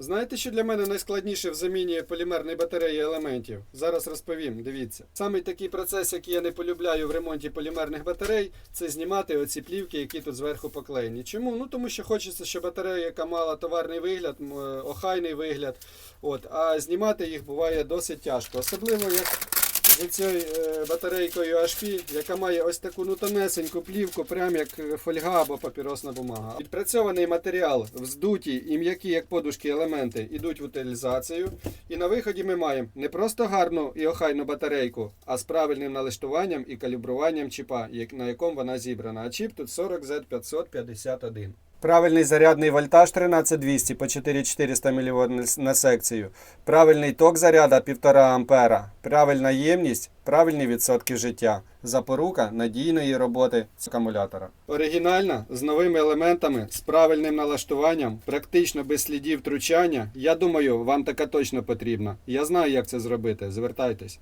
Знаєте, що для мене найскладніше в заміні полімерної батареї елементів? Зараз розповім, дивіться. Саме такий процес, який я не полюбляю в ремонті полімерних батарей, це знімати оці плівки, які тут зверху поклеєні. Чому? Ну тому що хочеться, щоб батарея, яка мала товарний вигляд, е, охайний вигляд. От, а знімати їх буває досить тяжко. Особливо як цією е, батарейкою HP, яка має ось таку ну тонесеньку плівку, прям як е, фольга або папіросна бумага. Відпрацьований матеріал, вздуті і м'які, як подушки елементи, йдуть в утилізацію. І на виході ми маємо не просто гарну і охайну батарейку, а з правильним налаштуванням і калібруванням чіпа, на якому вона зібрана. А чіп тут 40Z551. Правильний зарядний вольтаж 13200 по 4400 мВт на секцію. Правильний ток заряда 1,5 ампера. Правильна ємність, правильні відсотки життя. Запорука надійної роботи з акумулятора. Оригінальна, з новими елементами, з правильним налаштуванням, практично без слідів втручання. Я думаю, вам така точно потрібна. Я знаю, як це зробити. Звертайтесь.